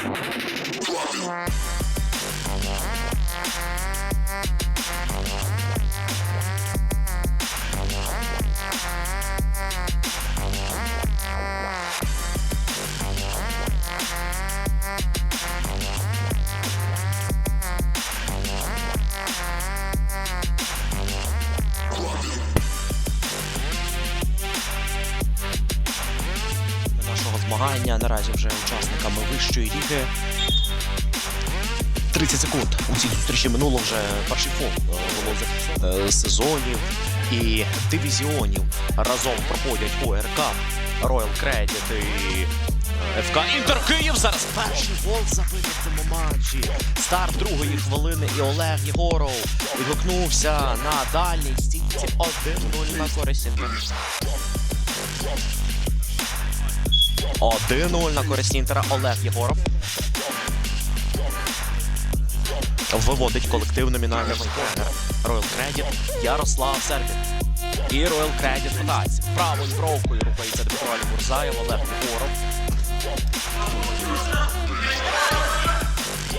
you. Змагання наразі вже учасниками вищої ліги. 30 секунд. У цій зустрічі минуло вже перший фон е, було. Е, сезонів і дивізіонів разом проходять ОРК, Royal Credit і е, ФК Інтер Київ. Зараз перший гол забитий в цьому матчі. Старт другої хвилини і Олег Єгоров відгукнувся на дальній стійці 1-0 на користь. 1-0 на користь Інтера Олег Єгоров. Виводить колектив номінальний тренер Royal Credit Ярослав Сербін. І Royal Credit ротація. Правою бровкою рухається Дмитро Мурзаєв, Олег Єгоров.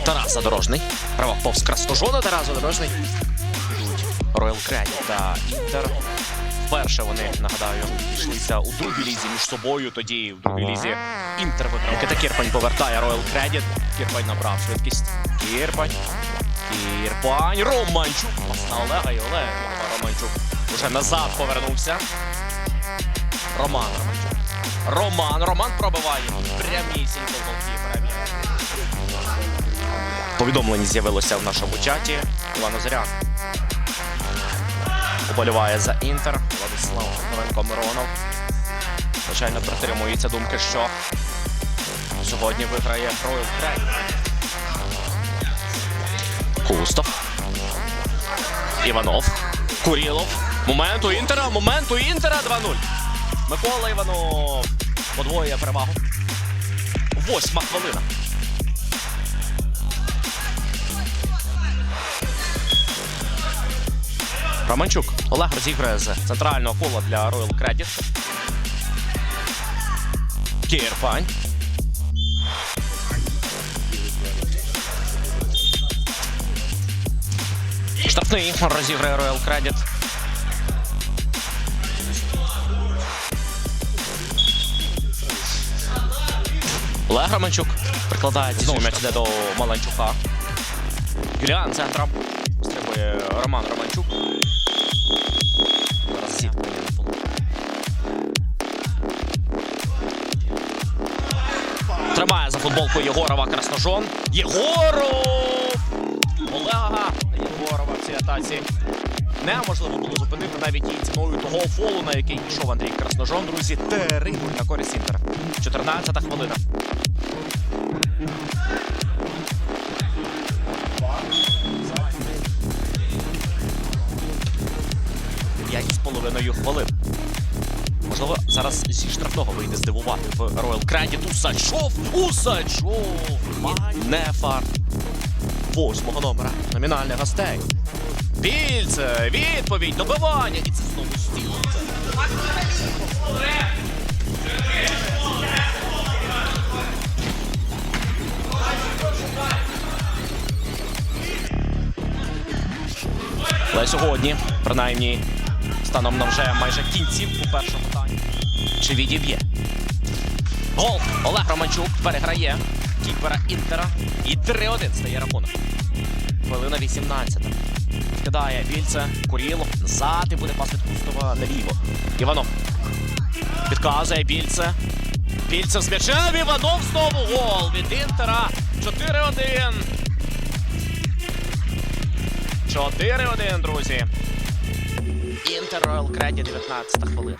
Тарас Задорожний. Ривок повз Красножона Тарас Задорожний. Йдуть Royal Credit та Інтер. Вперше вони, нагадаю, йшлися у другій лізі між собою. Тоді в другій лізі Інтер виграв. Микита Кірпань повертає Royal Credit. Кірпань набрав швидкість. Кірпань. Кірпань. Романчук. Пас на Олега і Олег. Романчук уже назад повернувся. Роман Романчук. Роман. Роман пробиває. Прямісінько голкіпера. Повідомлення з'явилося в нашому чаті. Іван Озерян Уболіває за Інтер. Владислав Новенко Миронов. Звичайно, притримується думки, що сьогодні виграє Royal Credit. Кустов. Іванов. Курілов. Момент у Інтера. Момент у Інтера 2-0. Микола Іванов подвоює перевагу. Восьма хвилина. Романчук. Олег розіграє з центрального кола для Royal Credit. Кірпань. Штрафний розіграє Royal Credit. Олег Романчук прикладається. Знову м'яч йде до Маланчука. Юліан центром. Стрибує Роман Романчук. Тримає за футболку Єгорова Красножон. Єгоров! Олега Єгорова в цій атаці. Неможливо було зупинити навіть і ціною того фолу, на який йшов Андрій Красножон. Друзі, 3 на користь Інтера. 14 хвилина. Хвилин. Можливо, зараз зі штрафного вийде здивувати в Royal Credit. Усачов! Усачов! Не фарт. Восьмого номера. Номінальних гостей. Пільце! Відповідь! Добивання! І це знову стіл. Але сьогодні, принаймні, станом на вже майже кінцівку першого тайму. Чи відіб'є? Гол! Олег Романчук переграє кіпера Інтера. І 3-1 стає рахунок. Хвилина 18. Кидає Вільце, Курілов. Назад і буде пас від Кустова наліво. Іванов. Підказує Більце. Більце з м'ячем. Іванов знову гол від Інтера. 4-1. 4-1, друзі. Інтер Royal Credit 19 хвилина.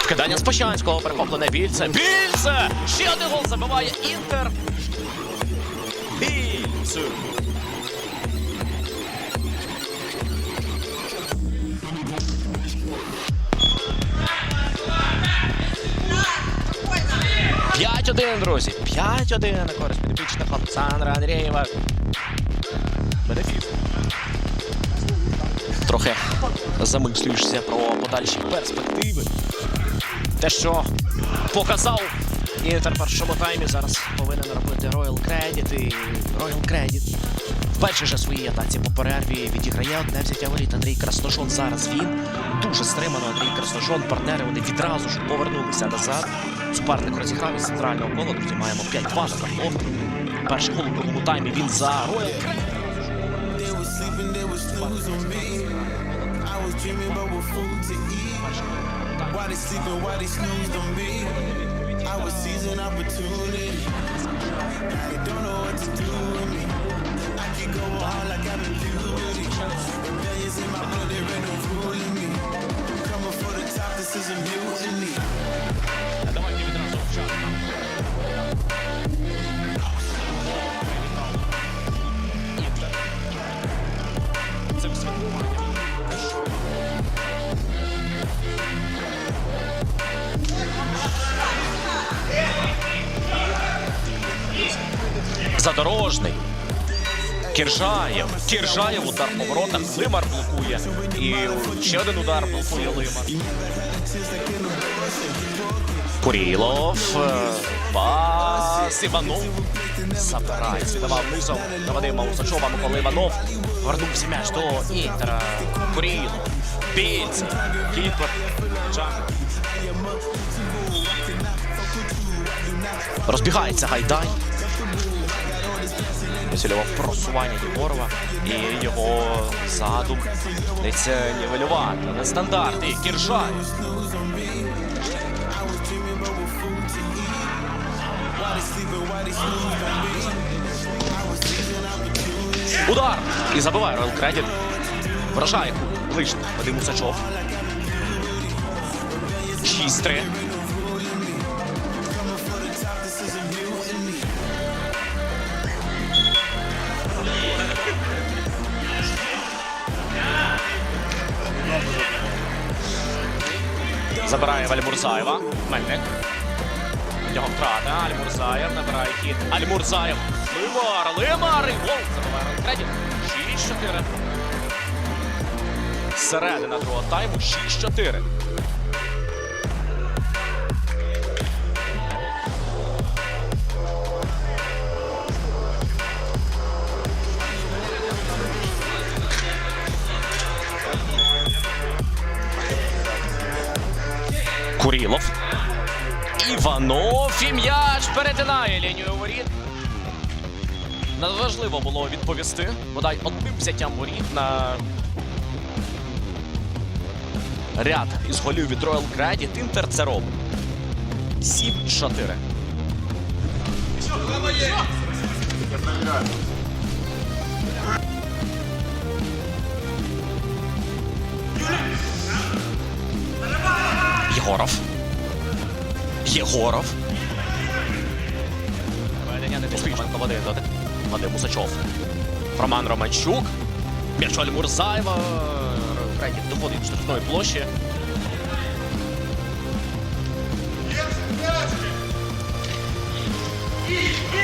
Вкидання з Пощанського, перехоплене Більце. Більце! Ще один гол забиває Інтер. Більце. П'ять один, друзі. 5-1 на користь підопічних Олександра Андрієва. Бенефіт. Трохи замислюєшся про подальші перспективи. Те, що показав Інтер в першому таймі, зараз повинен робити Royal Credit і Royal Credit Перший же своїй атаці по перерві відіграє одне взяття воріт. Андрій Красножон зараз він дуже стримано. Андрій Красножон, партнери вони відразу ж повернулися назад. Суперник розіграв із центрального кола. Друзі, маємо 5-2 на табло. Перший гол у другому таймі він за Роял on. I on don't know what to do with me. I keep going hard like I've been puberty. Задорожний. Кіржаєв. Кіржаєв удар по воротах. Лимар блокує. І ще один удар блокує Лимар. Курілов. е, Пас Іванов. Забирає. Давав низом на Вадима Усачова. Микола Іванов. Вернувся м'яч до Інтера. Курілов. Більце. Кіпер. Джан. Розбігається Гайдай. Цільове просування Єгорова і його задум десь нівелювати. Нестандарт і Кіржаєв. Удар! І забиває Роял Кредит. Вражає ближній Вадим Усачов. 6-3. Забирає Альмурзаєва. Мельник. Його втрата. Альмурзаєв набирає хід. Альмурзаєв. Лимар, Лимар. Гол. Забиває Ранкредів. Кредит. 6-4. Середина другого тайму 6-4. Курілов. Іванов і м'яч перетинає лінію воріт. Надважливо було відповісти. Бодай одним взяттям воріт на ряд із голів від Royal Credit. Інтер це робить. 7-4. Єгоров. Єгоров. Вадим Усачов. Роман Романчук. М'яч Оль Мурзаєва. Третій доходить до штрафної площі.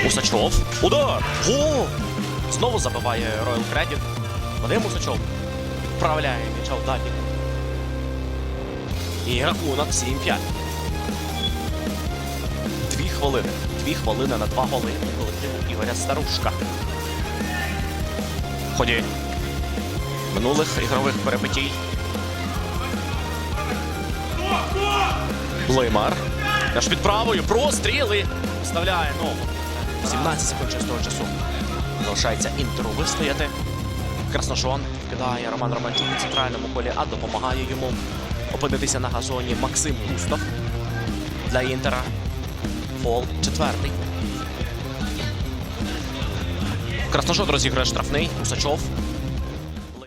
Усачов. Удар! Гол! Знову забиває Royal Credit. Вадим Усачов. Відправляє м'яча в дальній і рахунок 7-5. Хвилини. Дві хвилини на два голи колективу Ігоря Старушка. В ході минулих ігрових перепитій. Леймар. Наш під правою. Простріли. Вставляє ногу. 17 секунд чистого часу. Залишається інтеру вистояти. Красношон кидає Роман Романчук у центральному колі, а допомагає йому опинитися на газоні Максим Густов для Інтера. Фол четвертий. Красношот розіграє штрафний. Усачов